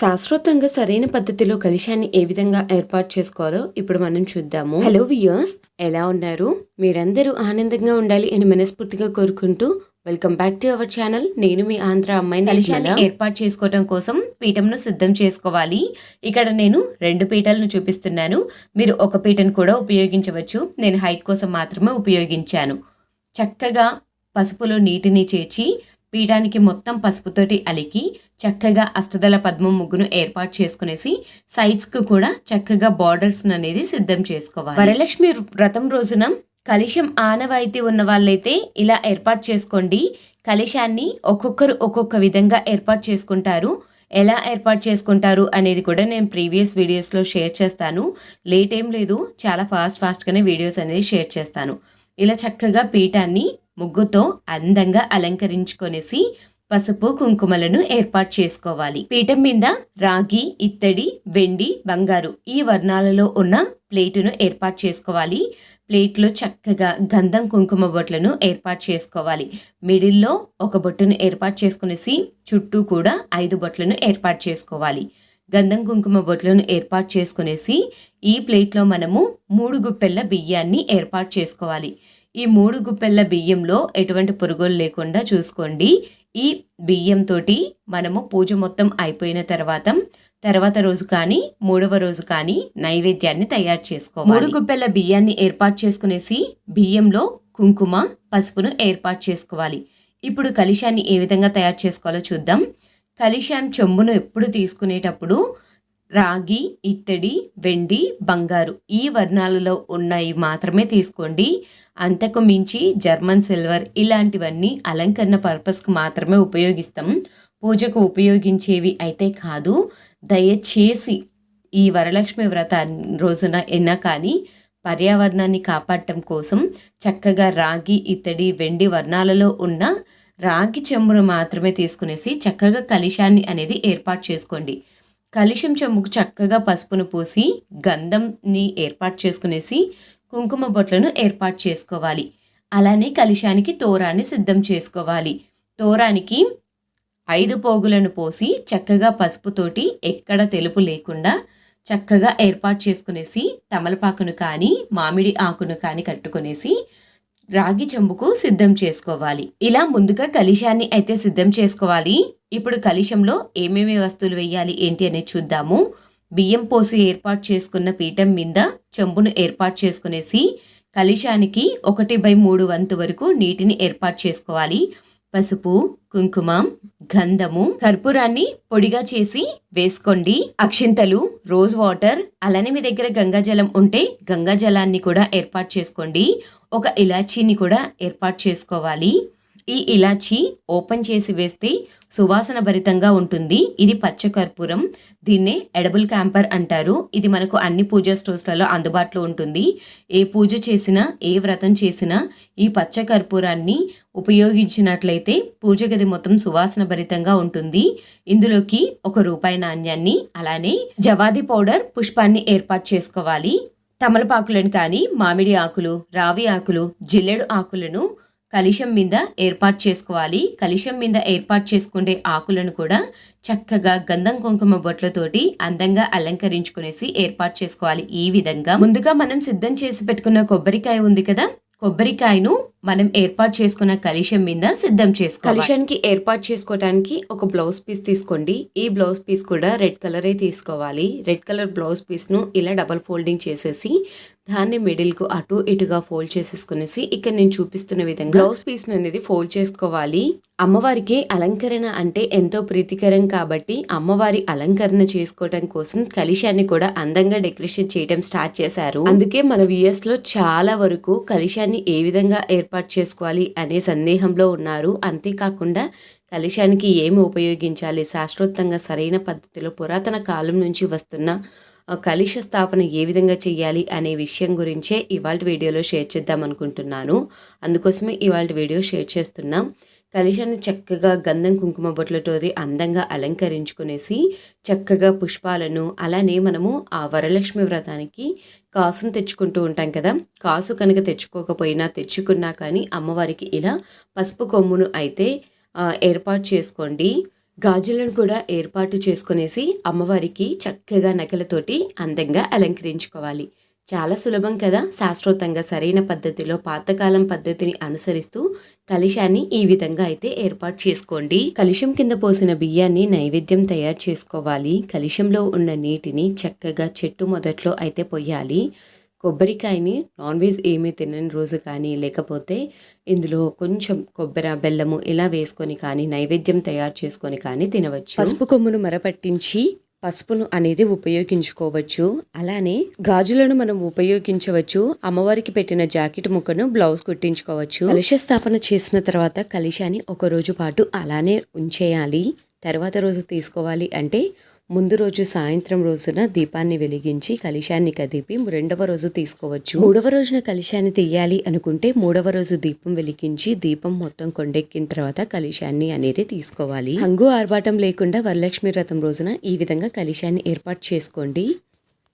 శాస్త్రోక్తంగా సరైన పద్ధతిలో కలశాన్ని ఏ విధంగా ఏర్పాటు చేసుకోవాలో ఇప్పుడు మనం చూద్దాము. హలో వియర్స్ ఎలా ఉన్నారు? మీరందరూ ఆనందంగా ఉండాలి అని మనస్ఫూర్తిగా కోరుకుంటూ welcome back to our channel నేను మీ ఆంధ్ర అమ్మాయి కలశాన్ని ఏర్పాటు చేసుకోవడం కోసం పీఠంను సిద్ధం చేసుకోవాలి. ఇక్కడ నేను రెండు పీఠాలను చూపిస్తున్నాను. మీరు ఒక పీఠను కూడా ఉపయోగించవచ్చు. నేను హైట్ కోసం మాత్రమే ఉపయోగించాను. చక్కగా పసుపులో నీటిని చేర్చి పీఠానికి మొత్తం పసుపుతోటి అలికి చక్కగా అష్టదళ పద్మం ముగ్గును ఏర్పాటు చేసుకునేసి సైడ్స్కు కూడా చక్కగా బార్డర్స్ అనేది సిద్ధం చేసుకోవాలి. వరలక్ష్మి వ్రతం రోజున కలుషం ఆనవాయితీ ఉన్న వాళ్ళైతే ఇలా ఏర్పాటు చేసుకోండి. కలుషాన్ని ఒక్కొక్కరు ఒక్కొక్క విధంగా ఏర్పాటు చేసుకుంటారు. ఎలా ఏర్పాటు చేసుకుంటారు అనేది కూడా నేను ప్రీవియస్ వీడియోస్లో షేర్ చేస్తాను. లేట్ ఏం లేదు చాలా ఫాస్ట్ ఫాస్ట్గానే వీడియోస్ అనేది షేర్ చేస్తాను. ఇలా చక్కగా పీఠాన్ని ముగ్గుతో అందంగా అలంకరించుకొనేసి పసుపు కుంకుమలను ఏర్పాటు చేసుకోవాలి. పీఠం మీద రాగి ఇత్తడి వెండి బంగారు ఈ వర్ణాలలో ఉన్న ప్లేటును ఏర్పాటు చేసుకోవాలి. ప్లేట్లో చక్కగా గంధం కుంకుమ బొట్లను ఏర్పాటు చేసుకోవాలి. మిడిల్లో ఒక బొట్టును ఏర్పాటు చేసుకునేసి చుట్టూ కూడా ఐదు బొట్లను ఏర్పాటు చేసుకోవాలి. గంధం కుంకుమ బొట్లను ఏర్పాటు చేసుకునేసి ఈ ప్లేట్లో మనము మూడు గుప్పెళ్ళ బియ్యాన్ని ఏర్పాటు చేసుకోవాలి. ఈ మూడు గుప్పెళ్ళ బియ్యంలో ఎటువంటి పురుగులు లేకుండా చూసుకోండి. ఈ బియ్యంతో మనము పూజ మొత్తం అయిపోయిన తర్వాత తర్వాత రోజు కానీ మూడవ రోజు కానీ నైవేద్యాన్ని తయారు చేసుకో మూడు గుప్పెల బియ్యాన్ని ఏర్పాటు చేసుకునేసి బియ్యంలో కుంకుమ పసుపును ఏర్పాటు చేసుకోవాలి. ఇప్పుడు కలిశాన్ని ఏ విధంగా తయారు చేసుకోవాలో చూద్దాం. కలిశాం చెంబును ఎప్పుడు తీసుకునేటప్పుడు రాగి ఇత్తడి వెండి బంగారు ఈ వర్ణాలలో ఉన్నాయి మాత్రమే తీసుకోండి. అంతకు మించి జర్మన్ సిల్వర్ ఇలాంటివన్నీ అలంకరణ పర్పస్కి మాత్రమే ఉపయోగిస్తాం. పూజకు ఉపయోగించేవి అయితే కాదు. దయచేసి ఈ వరలక్ష్మి వ్రత రోజున ఎన్నా కానీ పర్యావరణాన్ని కాపాడటం కోసం చక్కగా రాగి ఇత్తడి వెండి వర్ణాలలో ఉన్న రాగి చెంబును మాత్రమే తీసుకునేసి చక్కగా కలిశాన్ని అనేది ఏర్పాటు చేసుకోండి. కలిశం చెంబుకు చక్కగా పసుపును పోసి గంధంని ఏర్పాటు చేసుకునేసి కుంకుమ బొట్లను ఏర్పాటు చేసుకోవాలి. అలానే కలిశానికి తోరాన్ని సిద్ధం చేసుకోవాలి. తోరానికి ఐదు పోగులను పోసి చక్కగా పసుపుతోటి ఎక్కడ తెలుపు లేకుండా చక్కగా ఏర్పాటు చేసుకునేసి తమలపాకును కానీ మామిడి ఆకును కానీ కట్టుకునేసి రాగి చెంబుకు సిద్ధం చేసుకోవాలి. ఇలా ముందుగా కలిశాన్ని అయితే సిద్ధం చేసుకోవాలి. ఇప్పుడు కలిశంలో ఏమేమి వస్తువులు వేయాలి ఏంటి అనేది చూద్దాము. బియ్యం పోసి ఏర్పాటు చేసుకున్న పీఠం మీద చెంబును ఏర్పాటు చేసుకునేసి కలిశానికి ఒకటి బై మూడు వంతు వరకు నీటిని ఏర్పాటు చేసుకోవాలి. పసుపు కుంకుమ గంధము కర్పూరాన్ని పొడిగా చేసి వేసుకోండి. అక్షింతలు రోజ్ వాటర్ అలానే మీ దగ్గర గంగాజలం ఉంటే గంగాజలాన్ని కూడా ఏర్పాటు చేసుకోండి. ఒక ఇలాచీని కూడా ఏర్పాటు చేసుకోవాలి. ఈ ఇలాచి ఓపెన్ చేసి వేస్తే సువాసన భరితంగా ఉంటుంది. ఇది పచ్చ కర్పూరం దీన్నే ఎడబుల్ క్యాంపర్ అంటారు. ఇది మనకు అన్ని పూజా స్టోర్స్లలో అందుబాటులో ఉంటుంది. ఏ పూజ చేసినా ఏ వ్రతం చేసినా ఈ పచ్చ కర్పూరాన్ని ఉపయోగించినట్లయితే పూజ గది మొత్తం సువాసన భరితంగా ఉంటుంది. ఇందులోకి ఒక రూపాయి నాణ్యాన్ని అలానే జవాది పౌడర్ పుష్పాన్ని ఏర్పాటు చేసుకోవాలి. తమలపాకులను కానీ మామిడి ఆకులు రావి ఆకులు జిల్లెడు ఆకులను కలిశం మీద ఏర్పాటు చేసుకోవాలి. కలిశం మీద ఏర్పాటు చేసుకునే ఆకులను కూడా చక్కగా గంధం కుంకుమ బొట్లతోటి అందంగా అలంకరించుకునేసి ఏర్పాటు చేసుకోవాలి ఈ విధంగా. ముందుగా మనం సిద్ధం చేసి పెట్టుకున్న కొబ్బరికాయ ఉంది కదా? కొబ్బరికాయను మనం ఏర్పాటు చేసుకున్న కలిశం మీద సిద్ధం చేసుకోవాలి. కలిశానికి ఏర్పాటు చేసుకోవడానికి ఒక బ్లౌజ్ పీస్ తీసుకోండి. ఈ బ్లౌజ్ పీస్ కూడా రెడ్ కలరే తీసుకోవాలి. రెడ్ కలర్ బ్లౌజ్ పీస్ను ఇలా డబల్ ఫోల్డింగ్ చేసేసి దాన్ని మిడిల్కు అటు ఇటుగా ఫోల్డ్ చేసేసుకునేసి ఇక్కడ నేను చూపిస్తున్న విధంగా బ్లౌజ్ పీస్ అనేది ఫోల్డ్ చేసుకోవాలి. అమ్మవారికి అలంకరణ అంటే ఎంతో ప్రీతికరం కాబట్టి అమ్మవారి అలంకరణ చేసుకోవడం కోసం కలిశాన్ని కూడా అందంగా డెకరేషన్ చేయడం స్టార్ట్ చేశారు. అందుకే మన విఎస్లో చాలా వరకు కలిశాన్ని ఏ విధంగా ఏర్పాటు చేసుకోవాలి అనే సందేహంలో ఉన్నారు. అంతేకాకుండా కలిశానికి ఏమి ఉపయోగించాలి శాస్త్రోత్తంగా సరైన పద్ధతిలో పురాతన కాలం నుంచి వస్తున్న కలిష స్థాపన ఏ విధంగా చేయాలి అనే విషయం గురించే ఇవాళ వీడియోలో షేర్ చేద్దాం అనుకుంటున్నాను. అందుకోసమే ఇవాళ వీడియో షేర్ చేస్తున్నాం. కలిశాన్ని చక్కగా గంధం కుంకుమ బొట్లతో అందంగా అలంకరించుకునేసి చక్కగా పుష్పాలను అలానే మనము ఆ వరలక్ష్మి వ్రతానికి కాసును తెచ్చుకుంటూ ఉంటాం కదా. కాసు కనుక తెచ్చుకోకపోయినా తెచ్చుకున్నా కానీ అమ్మవారికి ఇలా పసుపు కొమ్మును అయితే ఏర్పాటు చేసుకోండి. గాజులను కూడా ఏర్పాటు చేసుకునేసి అమ్మవారికి చక్కగా నకలతోటి అందంగా అలంకరించుకోవాలి. చాలా సులభం కదా శాస్త్రోతంగా సరైన పద్ధతిలో పాతకాలం పద్ధతిని అనుసరిస్తూ కలుషాన్ని ఈ విధంగా అయితే ఏర్పాటు చేసుకోండి. కలుషం కింద పోసిన బియ్యాన్ని నైవేద్యం తయారు చేసుకోవాలి. కలుషంలో ఉన్న నీటిని చక్కగా చెట్టు మొదట్లో అయితే పొయ్యాలి. కొబ్బరికాయని నాన్ వెజ్ ఏమీ తినని రోజు కానీ లేకపోతే ఇందులో కొంచెం కొబ్బరి బెల్లము ఇలా వేసుకొని కానీ నైవేద్యం తయారు చేసుకొని కానీ తినవచ్చు. పసుపు కొమ్మును మరపట్టించి పసుపును అనేది ఉపయోగించుకోవచ్చు. అలానే గాజులను మనం ఉపయోగించవచ్చు. అమ్మవారికి పెట్టిన జాకెట్ ముక్కను బ్లౌజ్ కుట్టించుకోవచ్చు. కలుష స్థాపన చేసిన తర్వాత కలుషాన్ని ఒక రోజు పాటు అలానే ఉంచేయాలి. తర్వాత రోజు తీసుకోవాలి అంటే ముందు రోజు సాయంత్రం రోజున దీపాన్ని వెలిగించి కలుషాన్ని కదిపి రెండవ రోజు తీసుకోవచ్చు. మూడవ రోజున కలుషాన్ని తీయాలి అనుకుంటే మూడవ రోజు దీపం వెలిగించి దీపం మొత్తం కొండెక్కిన తర్వాత కలుషాన్ని అనేది తీసుకోవాలి. హంగు ఆర్భాటం లేకుండా వరలక్ష్మి వ్రతం రోజున ఈ విధంగా కలుషాన్ని ఏర్పాటు చేసుకోండి.